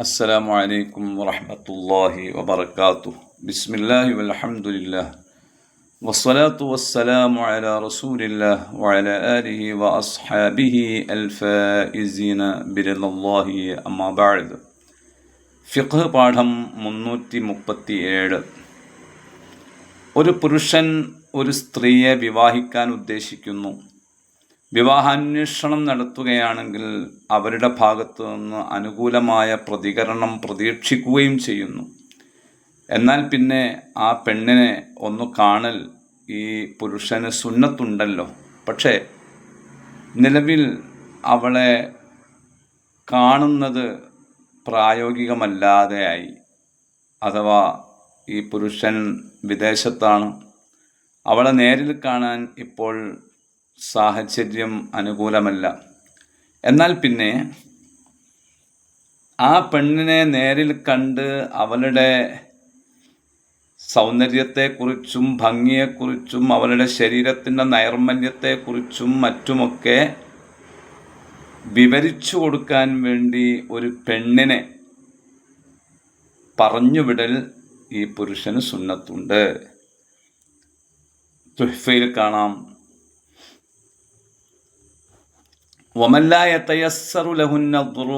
السلام عليكم ورحمة الله وبركاته بسم الله والحمد لله والصلاة والسلام على رسول الله وعلى آله وأصحابه الفائزين برضا الله أما بعد ഫിഖ് പാഠം മുന്നൂറ്റി മുപ്പത്തി ഏഴ് ഒരു പുരുഷൻ ഒരു സ്ത്രീയെ വിവാഹിക്കാൻ ഉദ്ദേശിക്കുന്നു വിവാഹാന്വേഷണം നടത്തുകയാണെങ്കിൽ അവരുടെ ഭാഗത്തു നിന്ന് അനുകൂലമായ പ്രതികരണം പ്രതീക്ഷിക്കുകയും ചെയ്യുന്നു. എന്നാൽ പിന്നെ ആ പെണ്ണിനെ ഒന്ന് കാണൽ ഈ പുരുഷന് സുന്നത്തുണ്ടല്ലോ. പക്ഷേ നിലവിൽ അവളെ കാണുന്നത് പ്രായോഗികമല്ലാതെയായി അഥവാ ഈ പുരുഷൻ വിദേശത്താണ്. അവളെ നേരിൽ കാണാൻ ഇപ്പോൾ സാഹചര്യം അനുകൂലമല്ല. എന്നാൽ പിന്നെ ആ പെണ്ണിനെ നേരിൽ കണ്ട് അവളുടെ സൗന്ദര്യത്തെക്കുറിച്ചും ഭംഗിയെക്കുറിച്ചും അവളുടെ ശരീരത്തിന്റെ നൈർമല്യത്തെക്കുറിച്ചും മറ്റുമൊക്കെ വിവരിച്ചു കൊടുക്കാൻ വേണ്ടി ഒരു പെണ്ണിനെ പറഞ്ഞുവിടൽ ഈ പുരുഷന് സുന്നത്തുണ്ട്. തുഹ്ഫയിൽ കാണാം. ومن لا يتيسر له النظر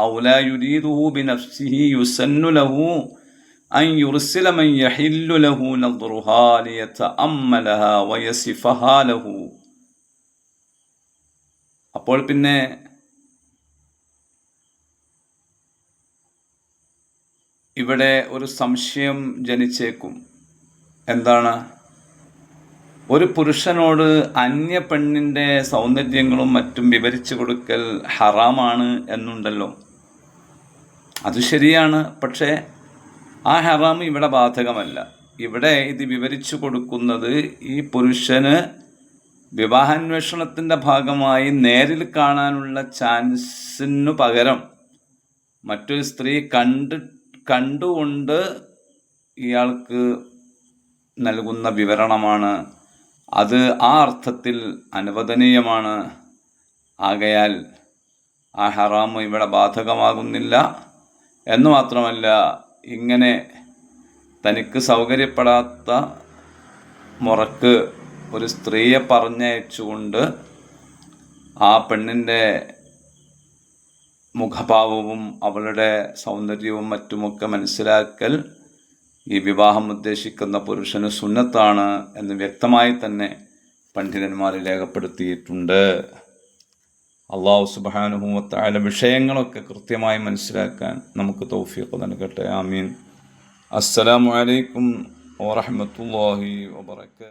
أو لا يريده بنفسه يسن له أن يرسل من يحل له نظرها ليتأملها ويصفها له അപ്പോൾ പിന്നെ ഇവിടെ ഒരു സംശയം ജനിച്ചേക്കും എന്താണ് ഒരു പുരുഷനോട് അന്യ പെണ്ണിന്റെ സൗന്ദര്യങ്ങളും മറ്റും വിവരിച്ചു കൊടുക്കൽ ഹറാമാണ് എന്നുണ്ടല്ലോ. അത് ശരിയാണ്. പക്ഷേ ആ ഹറാം ഇവിടെ ബാധകമല്ല. ഇവിടെ ഇത് വിവരിച്ചു കൊടുക്കുന്നത് ഈ പുരുഷന് വിവാഹാന്വേഷണത്തിന്റെ ഭാഗമായി നേരിൽ കാണാനുള്ള ചാൻസിനു പകരം മറ്റൊരു സ്ത്രീ കണ്ട് കണ്ടുകൊണ്ട് ഇയാൾക്ക് നൽകുന്ന വിവരണമാണ് അത് ആ അർത്ഥത്തിൽ അനുവദനീയമാണ്. ആകയാൽ ആ ഹറാമ് ഇവിടെ ബാധകമാകുന്നില്ല. എന്ന് മാത്രമല്ല ഇങ്ങനെ തനിക്ക് സൗകര്യപ്പെടാത്ത മുറക്ക് ഒരു സ്ത്രീയെ പറഞ്ഞയച്ചുകൊണ്ട് ആ പെണ്ണിന്റെ മുഖഭാവവും അവളുടെ സൗന്ദര്യവും മറ്റുമൊക്കെ മനസ്സിലാക്കൽ ഈ വിവാഹം ഉദ്ദേശിക്കുന്ന പുരുഷന് സുന്നത്താണ് എന്ന് വ്യക്തമായി തന്നെ പണ്ഡിതന്മാർ രേഖപ്പെടുത്തിയിട്ടുണ്ട്. അള്ളാഹു സുബാനുഭൂമത്തായ വിഷയങ്ങളൊക്കെ കൃത്യമായി മനസ്സിലാക്കാൻ നമുക്ക് തൗഫീഖ് നൽകട്ടെ. ആമീൻ. അസ്സലാമലൈക്കും വാഹമത്തല്ലാഹി വാബർക്കാത്തു